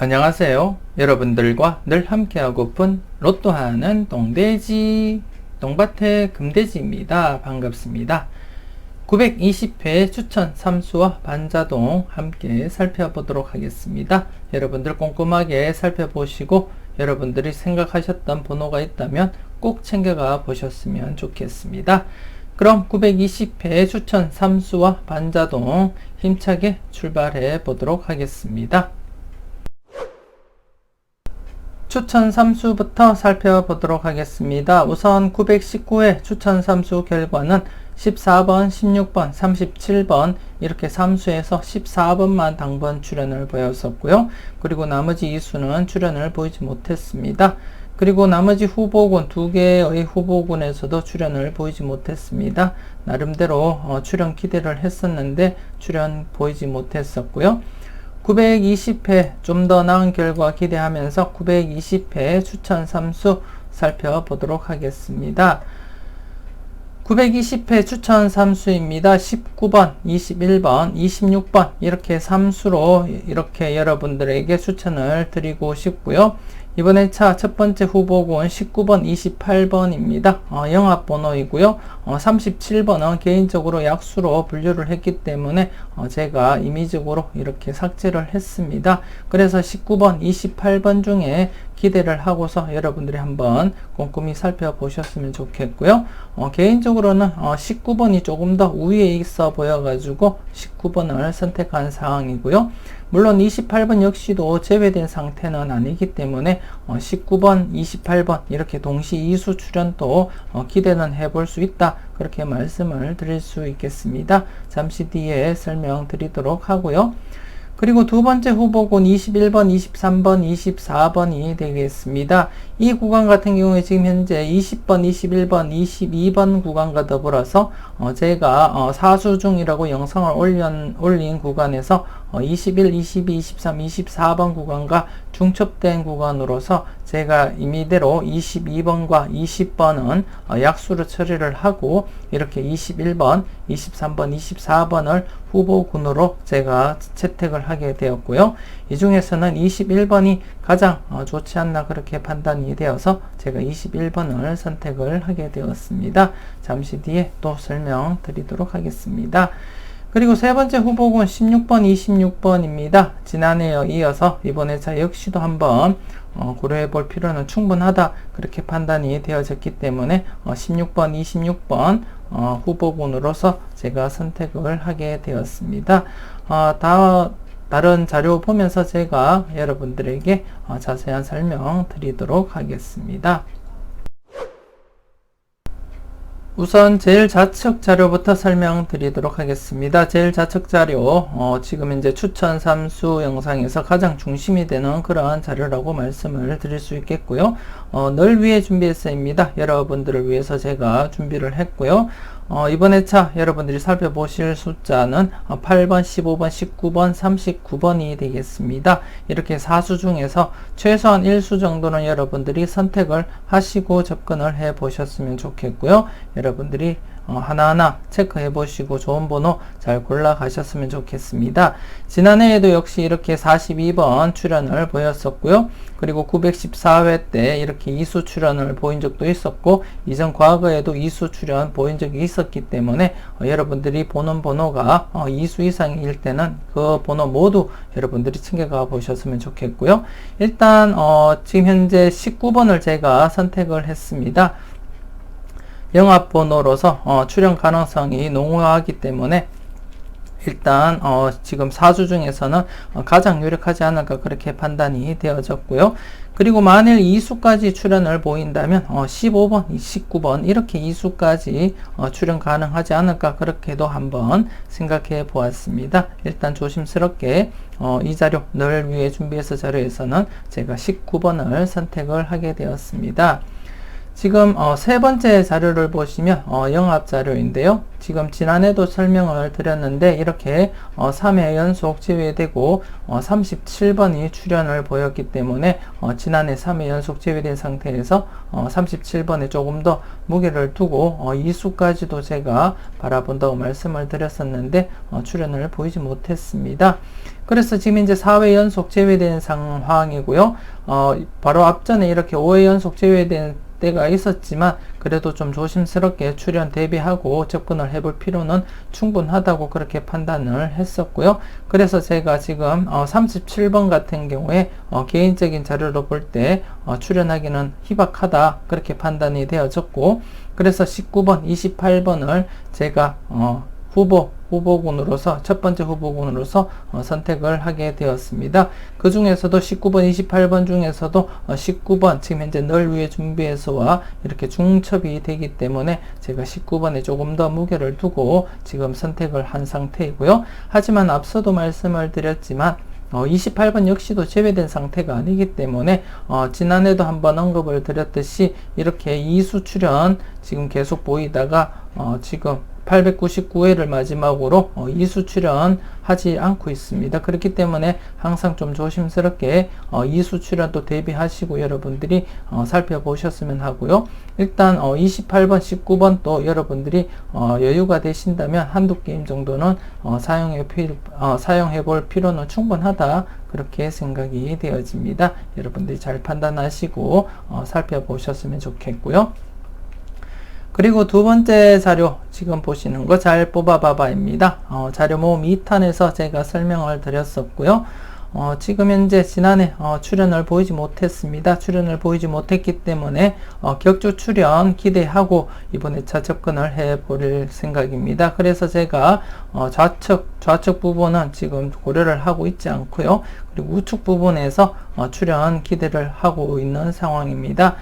안녕하세요. 여러분들과 늘 함께하고픈 로또하는 똥돼지, 똥밭의 금돼지입니다. 반갑습니다. 920회 추천 삼수와 반자동 함께 살펴보도록 하겠습니다. 여러분들 꼼꼼하게 살펴보시고 여러분들이 생각하셨던 번호가 있다면 꼭 챙겨가 보셨으면 좋겠습니다. 그럼 920회 추천 삼수와 반자동 힘차게 출발해 보도록 하겠습니다. 추천 삼수부터 살펴보도록 하겠습니다. 우선 919회 추천 삼수 결과는 14번, 16번, 37번 이렇게 삼수에서 14번만 당번 출연을 보였었고요. 그리고 나머지 이수는 출연을 보이지 못했습니다. 그리고 나머지 후보군 두 개의 후보군에서도 출연을 보이지 못했습니다. 나름대로 어, 출연 기대를 했었는데 출연 보이지 못했었고요. 920회 좀 더 나은 결과 기대하면서 920회 추천 삼수 살펴보도록 하겠습니다. 920회 추천 삼수입니다. 19번, 21번, 26번 이렇게 삼수로 이렇게 여러분들에게 추천을 드리고 싶고요. 이번에 차첫 번째 후보군 19번, 28번입니다. 어, 영합 번호이고요. 어, 37번은 개인적으로 약수로 분류를 했기 때문에 어, 제가 임의적으로 이렇게 삭제를 했습니다. 그래서 19번, 28번 중에 기대를 하고서 여러분들이 한번 꼼꼼히 살펴보셨으면 좋겠고요. 어, 개인적으로는 어, 19번이 조금 더 우위에 있어 보여가지고 19번을 선택한 상황이고요. 물론 28번 역시도 제외된 상태는 아니기 때문에 어, 19번, 28번 이렇게 동시 이수 출연도 어, 기대는 해볼 수 있다. 그렇게 말씀을 드릴 수 있겠습니다. 잠시 뒤에 설명드리도록 하고요. 그리고 두 번째 후보군 21번, 23번, 24번이 되겠습니다. 이 구간 같은 경우에 지금 현재 20번, 21번, 22번 구간과 더불어서 어 제가 어 사수 중이라고 영상을 올린, 올린 구간에서 어 21, 22, 23, 24번 구간과 중첩된 구간으로서 제가 임의대로 22번과 20번은 어 약수로 처리를 하고 이렇게 21번, 23번, 24번을 후보군으로 제가 채택을 하게 되었고요. 이 중에서는 21번이 가장 어 좋지 않나 그렇게 판단이 되어서 제가 21번을 선택을 하게 되었습니다. 잠시 뒤에 또 설명드리도록 하겠습니다. 그리고 세 번째 후보군 16번, 26번입니다. 지난해에 이어서 이번에 자 역시도 한번 어, 고려해 볼 필요는 충분하다 그렇게 판단이 되어졌기 때문에 어, 16번, 26번 어, 후보군으로서 제가 선택을 하게 되었습니다. 어, 다, 다른 자료 보면서 제가 여러분들에게 어, 자세한 설명 드리도록 하겠습니다. 우선 제일 좌측 자료부터 설명드리도록 하겠습니다. 제일 좌측 자료 어, 지금 이제 추천 삼수 영상에서 가장 중심이 되는 그러한 자료라고 말씀을 드릴 수 있겠고요. 어, 널 위해 준비했습니다. 여러분들을 위해서 제가 준비를 했고요. 어, 이번 회차 여러분들이 살펴보실 숫자는 8번, 15번, 19번, 39번이 되겠습니다. 이렇게 사수 중에서 최소한 1수 정도는 여러분들이 선택을 하시고 접근을 해 보셨으면 좋겠고요. 여러분들이 어, 하나하나 체크해 보시고 좋은 번호 잘 골라 가셨으면 좋겠습니다. 지난해에도 역시 이렇게 42번 출연을 보였었고요. 그리고 914회 때 이렇게 이수 출연을 보인 적도 있었고 이전 과거에도 이수 출연 보인 적이 있었기 때문에 어, 여러분들이 보는 번호가 어, 2수 이상일 때는 그 번호 모두 여러분들이 챙겨가 보셨으면 좋겠고요. 일단 어, 지금 현재 19번을 제가 선택을 했습니다. 영합번호로서 어, 출연 가능성이 농후하기 때문에 일단 어, 지금 사주 중에서는 어, 가장 유력하지 않을까 그렇게 판단이 되어졌고요. 그리고 만일 2수까지 출연을 보인다면 어, 15번, 19번 이렇게 2수까지 어, 출연 가능하지 않을까 그렇게도 한번 생각해 보았습니다. 일단 조심스럽게 어, 이 자료 늘 위해 준비해서 자료에서는 제가 19번을 선택을 하게 되었습니다. 지금 어, 세 번째 자료를 보시면 어, 영합 자료인데요. 지금 지난해도 설명을 드렸는데 이렇게 어, 3회 연속 제외되고 어, 37번이 출현을 보였기 때문에 어, 지난해 3회 연속 제외된 상태에서 어, 37번에 조금 더 무게를 두고 어, 이수까지도 제가 바라본다고 말씀을 드렸었는데 어, 출현을 보이지 못했습니다. 그래서 지금 이제 4회 연속 제외된 상황이고요. 어, 바로 앞전에 이렇게 5회 연속 제외된 때가 있었지만 그래도 좀 조심스럽게 출연 대비하고 접근을 해볼 필요는 충분하다고 그렇게 판단을 했었고요. 그래서 제가 지금 어 37번 같은 경우에 어 개인적인 자료로 볼 때 어 출연하기는 희박하다 그렇게 판단이 되어졌고 그래서 19번, 28번을 제가 어 후보 후보군으로서 첫 번째 후보군으로서 어, 선택을 하게 되었습니다. 그 중에서도 19번, 28번 중에서도 어, 19번 지금 현재 널 위해 준비해서와 이렇게 중첩이 되기 때문에 제가 19번에 조금 더 무게를 두고 지금 선택을 한 상태이고요. 하지만 앞서도 말씀을 드렸지만 어, 28번 역시도 제외된 상태가 아니기 때문에 어, 지난해도 한번 언급을 드렸듯이 이렇게 이수 출현 지금 계속 보이다가 어, 지금 899회를 마지막으로 어, 이수 출연하지 않고 있습니다. 그렇기 때문에 항상 좀 조심스럽게 어, 이수 출연도 대비하시고 여러분들이 어, 살펴보셨으면 하고요. 일단 28번, 19번 또 여러분들이 여유가 되신다면 한두 게임 정도는 사용해, 사용해 볼 필요는 충분하다. 그렇게 생각이 되어집니다. 여러분들이 잘 판단하시고 살펴보셨으면 좋겠고요. 그리고 두 번째 자료 지금 보시는 거 잘 뽑아봐봐입니다. 어, 자료 모음 2탄에서 제가 설명을 드렸었고요. 어, 지금 현재 지난해 어, 출연을 보이지 못했습니다. 출연을 보이지 못했기 때문에 어, 격주 출연 기대하고 이번에 차 접근을 해볼 생각입니다. 그래서 제가 어, 좌측 좌측 부분은 지금 고려를 하고 있지 않고요. 그리고 우측 부분에서 어, 출연 기대를 하고 있는 상황입니다.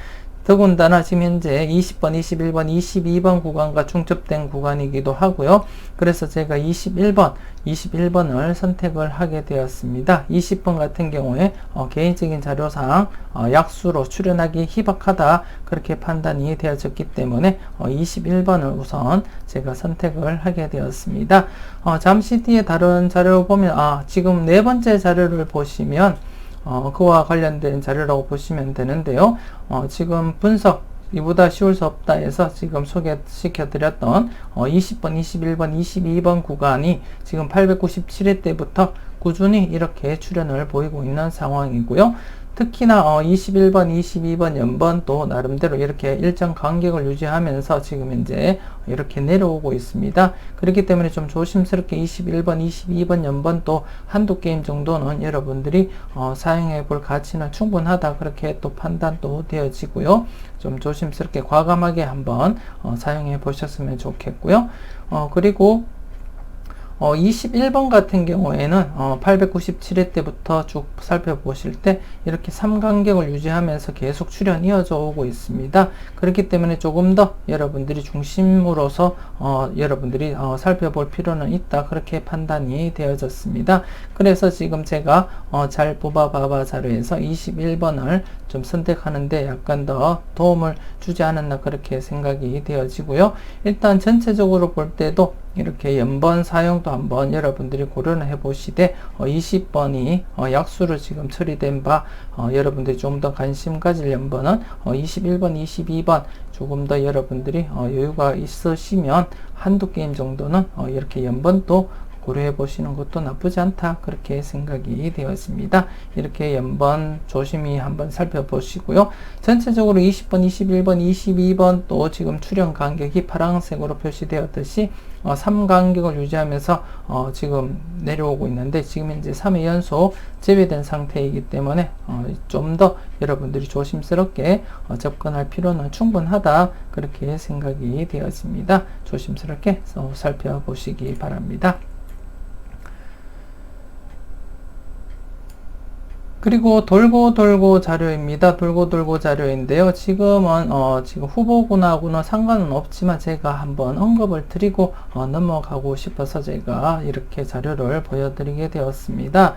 더군다나 지금 현재 20번, 21번, 22번 구간과 중첩된 구간이기도 하고요. 그래서 제가 21번, 21번을 선택을 하게 되었습니다. 20번 같은 경우에 어, 개인적인 자료상 어, 약수로 출연하기 희박하다 그렇게 판단이 되어졌기 때문에 어, 21번을 우선 제가 선택을 하게 되었습니다. 어, 잠시 뒤에 다른 자료 보면 아 지금 네 번째 자료를 보시면 어, 그와 관련된 자료라고 보시면 되는데요. 어, 지금 분석 이보다 쉬울 수 없다 해서 지금 소개시켜 드렸던 어, 20번, 21번, 22번 구간이 지금 897회 때부터 꾸준히 이렇게 출현을 보이고 있는 상황이고요. 특히나 어 21번, 22번 연번도 나름대로 이렇게 일정 간격을 유지하면서 지금 현재 이렇게 내려오고 있습니다. 그렇기 때문에 좀 조심스럽게 21번, 22번 연번도 한두 게임 정도는 여러분들이 어 사용해 볼 가치는 충분하다 그렇게 또 판단도 되어지고요. 좀 조심스럽게 과감하게 한번 어 사용해 보셨으면 좋겠고요. 어 그리고 어, 21번 같은 경우에는 어, 897회 때부터 쭉 살펴보실 때 이렇게 3간격을 유지하면서 계속 출현 이어져 오고 있습니다. 그렇기 때문에 조금 더 여러분들이 중심으로서 어, 여러분들이 어, 살펴볼 필요는 있다 그렇게 판단이 되어졌습니다. 그래서 지금 제가 어, 잘 뽑아봐봐 자료에서 21번을 좀 선택하는데 약간 더 도움을 주지 않았나 그렇게 생각이 되어지고요. 일단 전체적으로 볼 때도 이렇게 연번 사용도 한번 여러분들이 고려를 해 보시되 어, 20번이 어, 약수로 지금 처리된 바 어, 여러분들이 좀 더 관심 가질 연번은 21번, 22번 조금 더 여러분들이 어, 여유가 있으시면 한두 게임 정도는 어, 이렇게 연번도 고려해 보시는 것도 나쁘지 않다 그렇게 생각이 되었습니다. 이렇게 연번 조심히 한번 살펴보시고요. 전체적으로 20번, 21번, 22번 또 지금 출현 간격이 파란색으로 표시되었듯이 어, 3간격을 유지하면서 어, 지금 내려오고 있는데 지금 이제 3회 연속 제외된 상태이기 때문에 어, 좀 더 여러분들이 조심스럽게 어, 접근할 필요는 충분하다 그렇게 생각이 되었습니다. 조심스럽게 살펴보시기 바랍니다. 그리고 돌고 돌고 자료입니다. 돌고 돌고 자료인데요. 지금은 어, 지금 후보군하고는 상관은 없지만 제가 한번 언급을 드리고 어, 넘어가고 싶어서 제가 이렇게 자료를 보여드리게 되었습니다.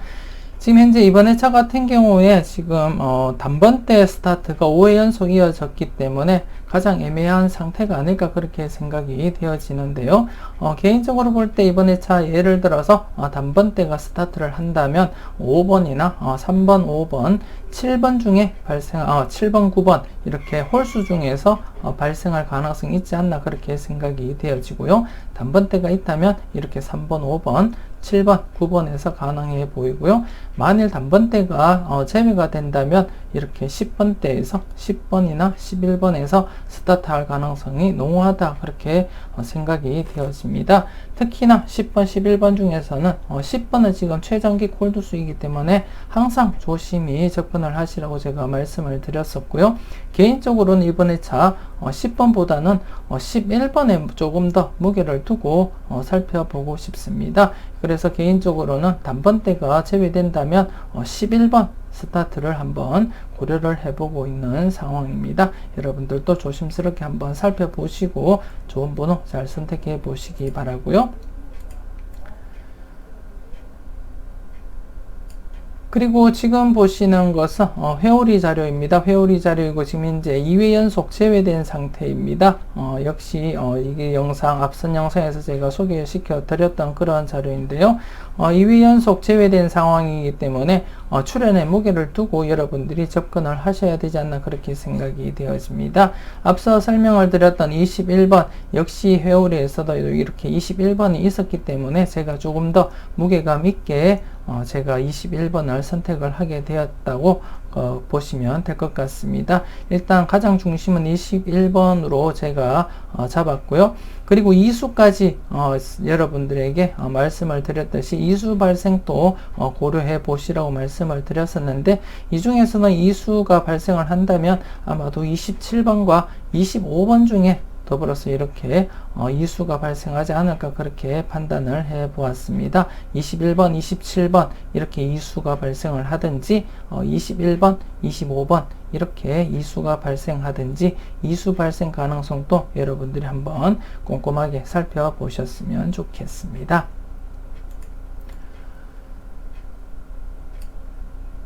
지금 현재 이번 회차 같은 경우에 지금 어, 단번대 스타트가 5회 연속 이어졌기 때문에 가장 애매한 상태가 아닐까 그렇게 생각이 되어지는데요. 어, 개인적으로 볼 때 이번 회차 예를 들어서 어, 단번대가 스타트를 한다면 5번이나 어, 3번, 5번, 7번 중에 발생, 어, 7번, 9번 이렇게 홀수 중에서 어, 발생할 가능성이 있지 않나 그렇게 생각이 되어지고요. 단번대가 있다면 이렇게 3번, 5번, 7번, 9번에서 가능해 보이고요. 만일 단번대가 어, 제외가 된다면 이렇게 10번대에서 10번이나 11번에서 스타트할 가능성이 농후하다 그렇게 어, 생각이 되어집니다. 특히나 10번, 11번 중에서는 어, 10번은 지금 최장기 콜드수이기 때문에 항상 조심히 접근을 하시라고 제가 말씀을 드렸었고요. 개인적으로는 이번에 차 어, 10번보다는 어, 11번에 조금 더 무게를 두고 어, 살펴보고 싶습니다. 그래서 개인적으로는 단번대가 제외된다면 어, 11번 스타트를 한번 고려를 해보고 있는 상황입니다. 여러분들도 조심스럽게 한번 살펴보시고 좋은 번호 잘 선택해 보시기 바라고요. 그리고 지금 보시는 것은 어, 회오리 자료입니다. 회오리 자료이고 지금 현재 2회 연속 제외된 상태입니다. 어, 역시 어, 이게 영상 앞선 영상에서 제가 소개시켜 드렸던 그런 자료인데요. 2회 어, 연속 제외된 상황이기 때문에 어, 출연에 무게를 두고 여러분들이 접근을 하셔야 되지 않나 그렇게 생각이 되어집니다. 앞서 설명을 드렸던 21번 역시 회오리에서도 이렇게 21번이 있었기 때문에 제가 조금 더 무게감 있게 어, 제가 21번을 선택을 하게 되었다고 어, 보시면 될 것 같습니다. 일단 가장 중심은 21번으로 제가 어, 잡았고요. 그리고 이수까지 어, 여러분들에게 어, 말씀을 드렸듯이 이수 발생도 어, 고려해 보시라고 말씀을 드렸었는데 이 중에서는 이수가 발생을 한다면 아마도 27번과 25번 중에 더불어서 이렇게 어, 이수가 발생하지 않을까 그렇게 판단을 해 보았습니다. 21번, 27번 이렇게 이수가 발생을 하든지 어, 21번, 25번 이렇게 이수가 발생하든지 이수 발생 가능성도 여러분들이 한번 꼼꼼하게 살펴보셨으면 좋겠습니다.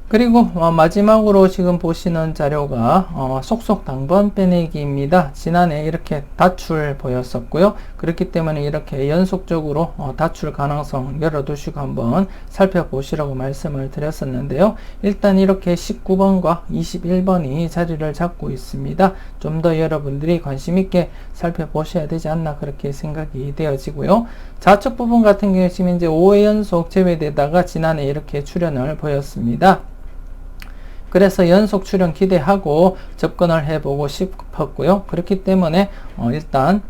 그리고 어, 마지막으로 지금 보시는 자료가 어, 속속 당번 빼내기입니다. 지난해 이렇게 다출 보였었고요. 그렇기 때문에 이렇게 연속적으로 어, 다출 가능성 열어두시고 한번 살펴보시라고 말씀을 드렸었는데요. 일단 이렇게 19번과 21번이 자리를 잡고 있습니다. 좀 더 여러분들이 관심 있게 살펴보셔야 되지 않나 그렇게 생각이 되어지고요. 좌측 부분 같은 경우에 지금 이제 5회 연속 제외되다가 지난해 이렇게 출현을 보였습니다. 그래서 연속 출연 기대하고 접근을 해보고 싶었고요. 그렇기 때문에 어, 일단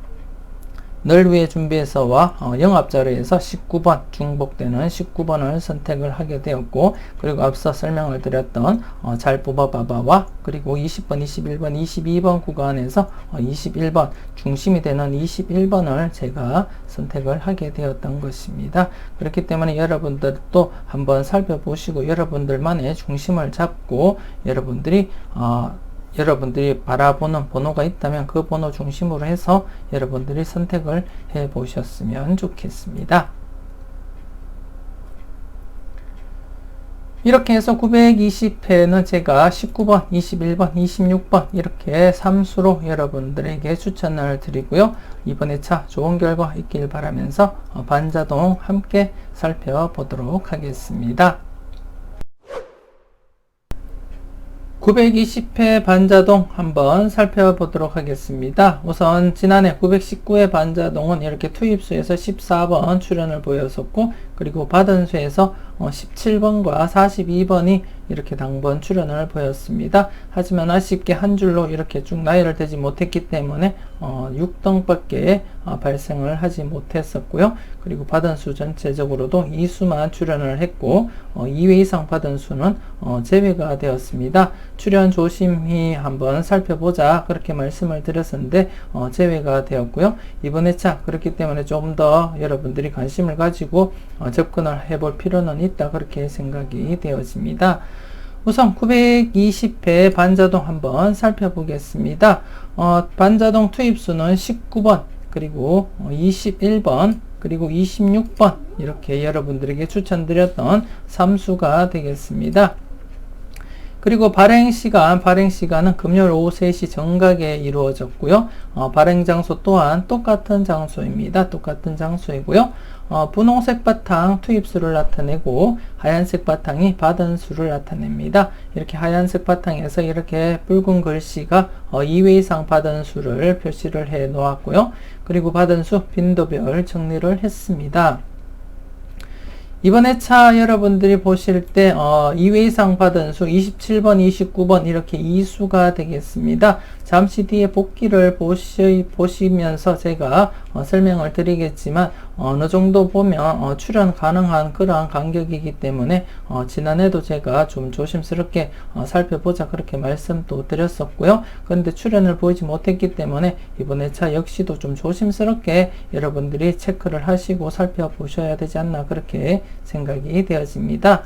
널 위해 준비해서 와 어, 영업자료에서 19번 중복되는 19번을 선택을 하게 되었고 그리고 앞서 설명을 드렸던 어, 잘 뽑아봐봐와 그리고 20번, 21번, 22번 구간에서 어, 21번 중심이 되는 21번을 제가 선택을 하게 되었던 것입니다. 그렇기 때문에 여러분들도 한번 살펴보시고 여러분들만의 중심을 잡고 여러분들이 어, 여러분들이 바라보는 번호가 있다면 그 번호 중심으로 해서 여러분들이 선택을 해 보셨으면 좋겠습니다. 이렇게 해서 920회는 제가 19번, 21번, 26번 이렇게 3수로 여러분들에게 추천을 드리고요. 이번 에 차 좋은 결과 있길 바라면서 반자동 함께 살펴보도록 하겠습니다. 920회 반자동 한번 살펴보도록 하겠습니다. 우선 지난해 919회 반자동은 이렇게 투입수에서 14번 출연을 보였었고 그리고 받은 수에서 17번과 어, 42번이 이렇게 당번 출연을 보였습니다. 하지만 아쉽게 한 줄로 이렇게 쭉 나열을 되지 못했기 때문에 6등밖에 어, 어, 발생을 하지 못했었고요. 그리고 받은 수 전체적으로도 2수만 출연을 했고 2회 이상 받은 수는 제외가 되었습니다. 출연 조심히 한번 살펴보자 그렇게 말씀을 드렸었는데 제외가 되었고요. 이번 회차 그렇기 때문에 좀 더 여러분들이 관심을 가지고 접근을 해볼 필요는 있다 그렇게 생각이 되어집니다. 우선 920회 반자동 한번 살펴보겠습니다. 어, 반자동 투입수는 19번 그리고 21번 그리고 26번 이렇게 여러분들에게 추천드렸던 삼수가 되겠습니다. 그리고 발행 시간, 발행 시간은 금요일 오후 3시 정각에 이루어졌고요. 어, 발행 장소 또한 똑같은 장소입니다. 똑같은 장소이고요. 어, 분홍색 바탕 투입수를 나타내고 하얀색 바탕이 받은 수를 나타냅니다. 이렇게 하얀색 바탕에서 이렇게 붉은 글씨가 어, 2회 이상 받은 수를 표시를 해 놓았고요. 그리고 받은 수 빈도별 정리를 했습니다. 이번 회차 여러분들이 보실 때 어, 2회 이상 받은 수 27번, 29번 이렇게 이수가 되겠습니다. 잠시 뒤에 복기를 보시, 보시면서 제가 어, 설명을 드리겠지만 어느 정도 보면 어, 출연 가능한 그러한 간격이기 때문에 어, 지난해도 제가 좀 조심스럽게 어, 살펴보자 그렇게 말씀도 드렸었고요. 그런데 출연을 보이지 못했기 때문에 이번 회차 역시도 좀 조심스럽게 여러분들이 체크를 하시고 살펴보셔야 되지 않나 그렇게 생각이 되어집니다.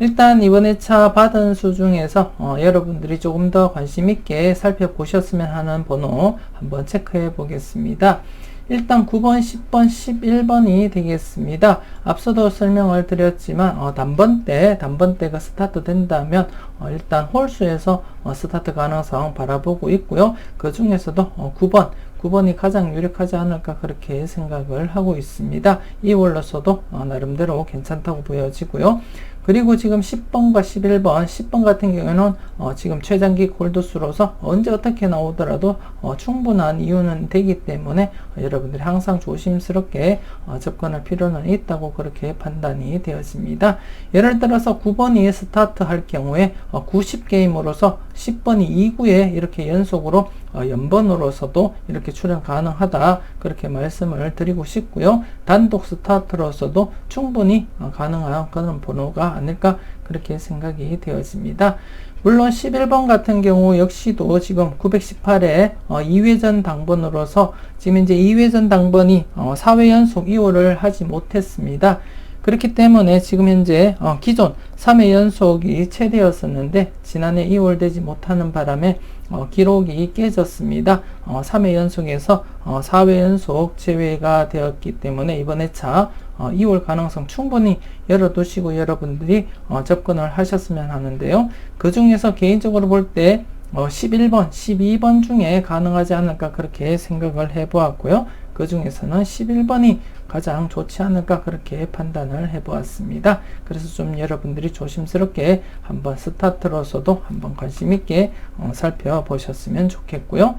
일단 이번 회차 받은 수 중에서 어, 여러분들이 조금 더 관심 있게 살펴보셨으면 하는 번호 한번 체크해 보겠습니다. 일단 9번, 10번, 11번이 되겠습니다. 앞서도 설명을 드렸지만 어, 단번대, 단번대가 스타트 된다면 어, 일단 홀수에서 어, 스타트 가능성 바라보고 있고요. 그 중에서도 9번, 어, 9번이 가장 유력하지 않을까 그렇게 생각을 하고 있습니다. 이 홀로서도 어, 나름대로 괜찮다고 보여지고요. 그리고 지금 10번과 11번, 10번 같은 경우에는 어, 지금 최장기 골드수로서 언제 어떻게 나오더라도 어, 충분한 이유는 되기 때문에 어, 여러분들이 항상 조심스럽게 어, 접근할 필요는 있다고 그렇게 판단이 되어집니다. 예를 들어서 9번이 스타트 할 경우에 90게임으로서 어, 10번이 2구에 이렇게 연속으로 어, 연번으로서도 이렇게 출연 가능하다 그렇게 말씀을 드리고 싶고요. 단독 스타트로서도 충분히 가능한 그런 번호가 아닐까 그렇게 생각이 되어집니다. 물론 11번 같은 경우 역시도 지금 918에 어, 2회전 당번으로서 지금 이제 2회전 당번이 어, 4회 연속 2호를 하지 못했습니다. 그렇기 때문에 지금 현재 어, 기존 3회 연속이 최대였었는데 지난해 2월 되지 못하는 바람에 어, 기록이 깨졌습니다. 어, 3회 연속에서 어, 4회 연속 제외가 되었기 때문에 이번 회차 어, 2월 가능성 충분히 열어두시고 여러분들이 어, 접근을 하셨으면 하는데요. 그 중에서 개인적으로 볼때 어, 11번, 12번 중에 가능하지 않을까 그렇게 생각을 해보았고요. 그 중에서는 11번이 가장 좋지 않을까 그렇게 판단을 해보았습니다. 그래서 좀 여러분들이 조심스럽게 한번 스타트로서도 한번 관심 있게 어, 살펴보셨으면 좋겠고요.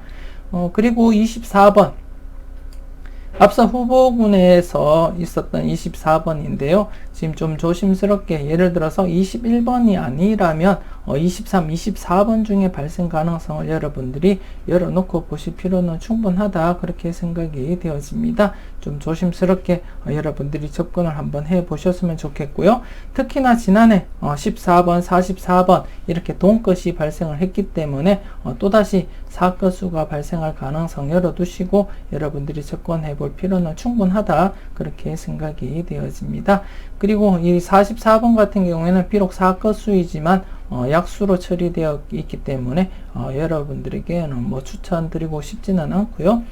어, 그리고 24번 앞서 후보군에서 있었던 24번인데요. 지금 좀 조심스럽게 예를 들어서 21번이 아니라면 어, 23, 24번 중에 발생 가능성을 여러분들이 열어놓고 보실 필요는 충분하다 그렇게 생각이 되어집니다. 좀 조심스럽게 어, 여러분들이 접근을 한번 해 보셨으면 좋겠고요. 특히나 지난해 어, 14번, 44번 이렇게 동것이 발생을 했기 때문에 어, 또다시 사건수가 발생할 가능성 열어두시고 여러분들이 접근해 볼 필요는 충분하다 그렇게 생각이 되어집니다. 그리고 이 44번 같은 경우에는 비록 사건수이지만 어, 약수로 처리되어 있기 때문에 어, 여러분들에게는 뭐 추천드리고 싶지는 않고요.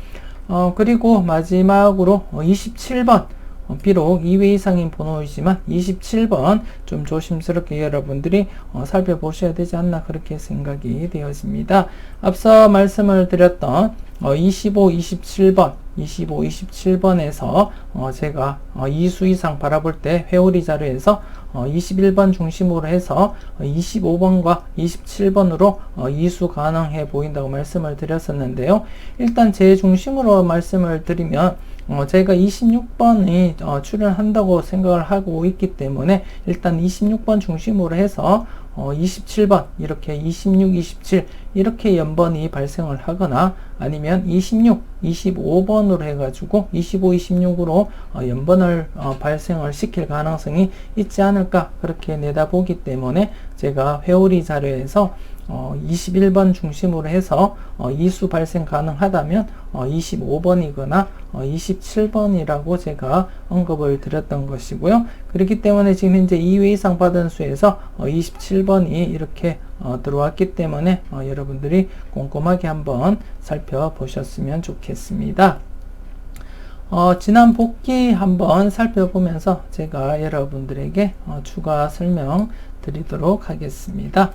어, 그리고 마지막으로 27번 어, 비록 2회 이상인 번호이지만 27번 좀 조심스럽게 여러분들이 어, 살펴보셔야 되지 않나 그렇게 생각이 되어집니다. 앞서 말씀을 드렸던 어, 25, 27번 25, 27번에서 어, 제가 어, 2수 이상 바라볼 때 회오리 자료에서 어, 21번 중심으로 해서 25번과 27번으로 어, 이수 가능해 보인다고 말씀을 드렸었는데요. 일단 제 중심으로 말씀을 드리면 어, 제가 26번이 어, 출연한다고 생각을 하고 있기 때문에 일단 26번 중심으로 해서 어, 27번 이렇게 26, 27 이렇게 연번이 발생을 하거나 아니면 26, 25번으로 해가지고 25, 26으로 어, 연번을 어, 발생을 시킬 가능성이 있지 않을까 그렇게 내다보기 때문에 제가 회오리 자료에서 어, 21번 중심으로 해서 어, 이수 발생 가능하다면 어, 25번이거나 어, 27번이라고 제가 언급을 드렸던 것이고요. 그렇기 때문에 지금 현재 2회 이상 받은 수에서 어, 27번이 이렇게 어, 들어왔기 때문에 어, 여러분들이 꼼꼼하게 한번 살펴보셨으면 좋겠습니다. 어, 지난 복귀 한번 살펴보면서 제가 여러분들에게 어, 추가 설명 드리도록 하겠습니다.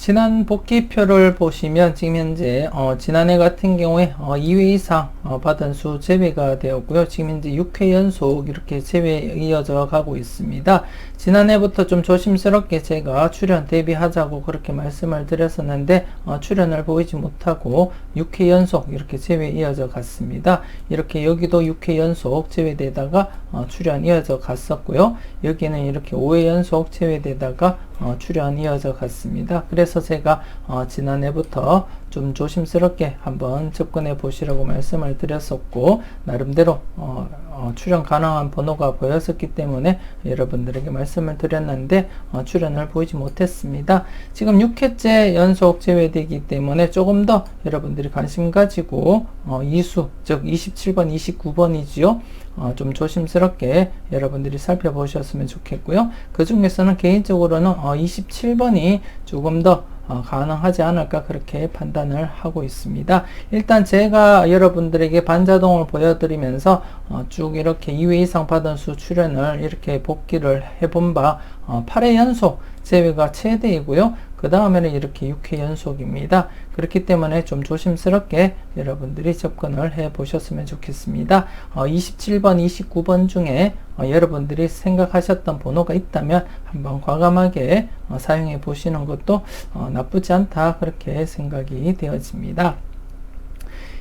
지난 복귀표를 보시면 지금 현재 어, 지난해 같은 경우에 어, 2회 이상 어, 받은 수 제외가 되었고요. 지금 현재 6회 연속 이렇게 제외 이어져 가고 있습니다. 지난해부터 좀 조심스럽게 제가 출연 대비하자고 그렇게 말씀을 드렸었는데 어, 출연을 보이지 못하고 6회 연속 이렇게 제외 이어져 갔습니다. 이렇게 여기도 6회 연속 제외되다가 어, 출연 이어져 갔었고요. 여기는 이렇게 5회 연속 제외되다가 어, 출연 이어져 갔습니다. 그래서 제가 어, 지난해부터 좀 조심스럽게 한번 접근해 보시라고 말씀을 드렸었고 나름대로 어, 어, 출연 가능한 번호가 보였었기 때문에 여러분들에게 말씀을 드렸는데 어, 출연을 보이지 못했습니다. 지금 6회째 연속 제외되기 때문에 조금 더 여러분들이 관심 가지고 어, 이수 즉 27번 29번이지요. 어, 좀 조심스럽게 여러분들이 살펴보셨으면 좋겠고요. 그 중에서는 개인적으로는 어, 27번이 조금 더 어, 가능하지 않을까 그렇게 판단을 하고 있습니다. 일단 제가 여러분들에게 반자동을 보여드리면서 어, 쭉 이렇게 2회 이상 받은 수 출연을 이렇게 복귀를 해본 바 어, 8회 연속 제외가 최대이고요. 그 다음에는 이렇게 6회 연속입니다. 그렇기 때문에 좀 조심스럽게 여러분들이 접근을 해 보셨으면 좋겠습니다. 어, 27번, 29번 중에 어, 여러분들이 생각하셨던 번호가 있다면 한번 과감하게 어, 사용해 보시는 것도 어, 나쁘지 않다 그렇게 생각이 되어집니다.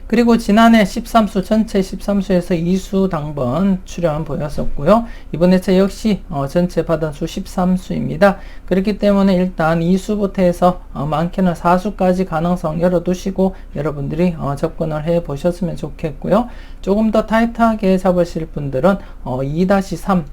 그리고 지난해 13수 전체 13수에서 2수 당번 출연 보였었고요. 이번 회차 역시 어, 전체 받은 수 13수입니다. 그렇기 때문에 일단 2수부터 해서 어, 많게는 4수까지 가능성 열어두시고 여러분들이 어, 접근을 해 보셨으면 좋겠고요. 조금 더 타이트하게 잡으실 분들은 2-3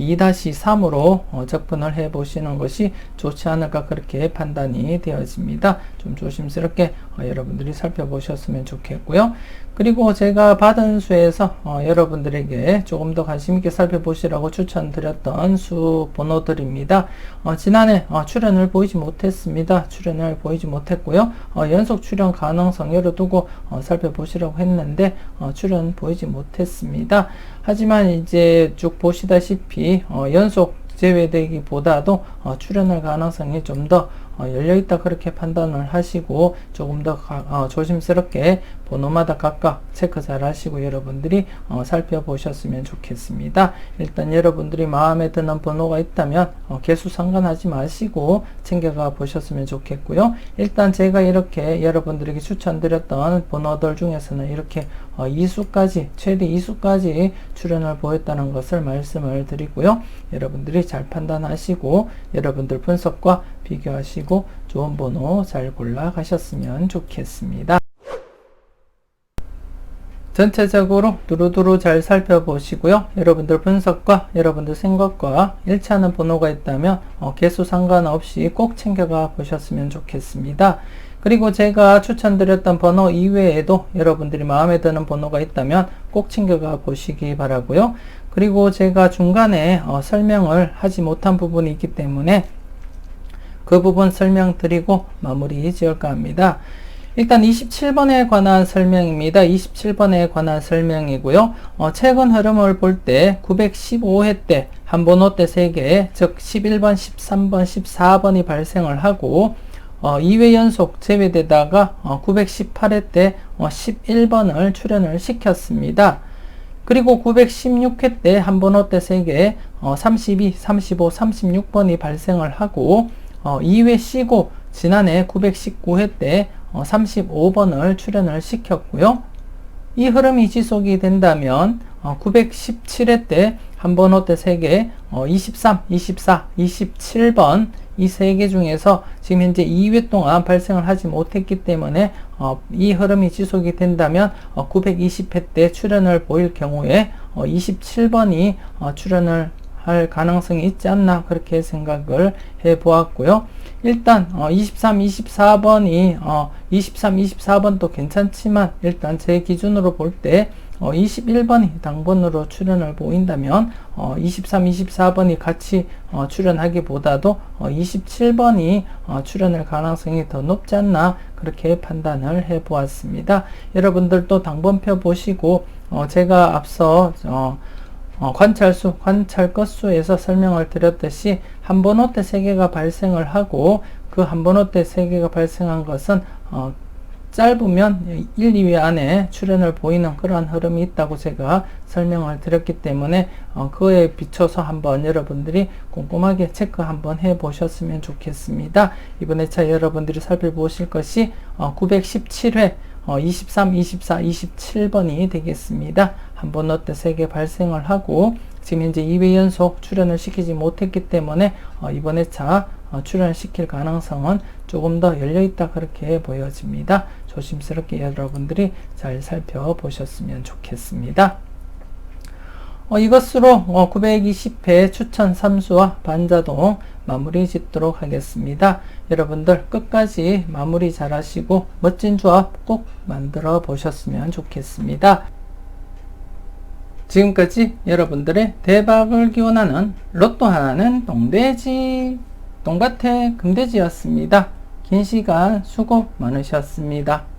2-3으로 어, 접근을 해 보시는 것이 좋지 않을까 그렇게 판단이 되어집니다. 좀 조심스럽게 어, 여러분들이 살펴보셨으면 좋겠고요. 그리고 제가 받은 수에서 어, 여러분들에게 조금 더 관심 있게 살펴보시라고 추천드렸던 수 번호들입니다. 어, 지난해 어, 출연을 보이지 못했습니다. 출연을 보이지 못했고요. 어, 연속 출연 가능성 열어두고 어, 살펴보시라고 했는데 어, 출연 보이지 못했습니다. 하지만 이제 쭉 보시다시피 연속 제외되기보다도 출연할 가능성이 좀더 어, 열려있다 그렇게 판단을 하시고 조금 더 가, 어, 조심스럽게 번호마다 각각 체크 잘 하시고 여러분들이 어, 살펴보셨으면 좋겠습니다. 일단 여러분들이 마음에 드는 번호가 있다면 어, 개수 상관하지 마시고 챙겨가 보셨으면 좋겠고요. 일단 제가 이렇게 여러분들에게 추천드렸던 번호들 중에서는 이렇게 어, 2수까지 최대 2수까지 출연을 보였다는 것을 말씀을 드리고요. 여러분들이 잘 판단하시고 여러분들 분석과 비교하시고 좋은 번호 잘 골라 가셨으면 좋겠습니다. 전체적으로 두루두루 잘 살펴보시고요. 여러분들 분석과 여러분들 생각과 일치하는 번호가 있다면 어, 개수 상관없이 꼭 챙겨가 보셨으면 좋겠습니다. 그리고 제가 추천드렸던 번호 이외에도 여러분들이 마음에 드는 번호가 있다면 꼭 챙겨가 보시기 바라고요. 그리고 제가 중간에 어, 설명을 하지 못한 부분이 있기 때문에 그 부분 설명드리고 마무리 지을까 합니다. 일단 27번에 관한 설명입니다. 27번에 관한 설명이고요. 어, 최근 흐름을 볼 때 915회 때 한 번호 때 3개, 즉 11번, 13번, 14번이 발생을 하고 어, 2회 연속 제외되다가 어, 918회 때 어, 11번을 출연을 시켰습니다. 그리고 916회 때 한 번호 때 3개, 어, 32, 35, 36번이 발생을 하고 어, 2회 쉬고 지난해 919회 때 어, 35번을 출연을 시켰고요. 이 흐름이 지속이 된다면 어, 917회 때 한 번 호 때 3개, 어, 23, 24, 27번 이 세 개 중에서 지금 현재 2회 동안 발생을 하지 못했기 때문에 어, 이 흐름이 지속이 된다면 어, 920회 때 출연을 보일 경우에 어, 27번이 어, 출연을 할 가능성이 있지 않나 그렇게 생각을 해 보았고요. 일단 어, 23, 24번이 어, 23, 24번도 괜찮지만 일단 제 기준으로 볼때 어, 21번이 당번으로 출연을 보인다면 어, 23, 24번이 같이 어, 출연하기보다도 어, 27번이 어, 출연할 가능성이 더 높지 않나 그렇게 판단을 해 보았습니다. 여러분들도 당번표 보시고 어, 제가 앞서 어, 어, 관찰수, 관찰 건수에서 설명을 드렸듯이 한 번호 때 세 개가 발생을 하고 그 한 번호 때 세 개가 발생한 것은 어, 짧으면 1, 2회 안에 출현을 보이는 그러한 흐름이 있다고 제가 설명을 드렸기 때문에 어, 그에 비춰서 한번 여러분들이 꼼꼼하게 체크 한번 해 보셨으면 좋겠습니다. 이번에 차 여러분들이 살펴보실 것이 어, 917회 어, 23, 24, 27번이 되겠습니다. 한번 넣을 때 3개 발생을 하고 지금 현재 2회 연속 출연을 시키지 못했기 때문에 어, 이번 회차 어, 출연을 시킬 가능성은 조금 더 열려있다 그렇게 보여집니다. 조심스럽게 여러분들이 잘 살펴보셨으면 좋겠습니다. 어, 이것으로 어, 920회 추천 3수와 반자동 마무리 짓도록 하겠습니다. 여러분들 끝까지 마무리 잘 하시고 멋진 조합 꼭 만들어 보셨으면 좋겠습니다. 지금까지 여러분들의 대박을 기원하는 로또 하나는 동돼지, 동밭의 금돼지였습니다. 긴 시간 수고 많으셨습니다.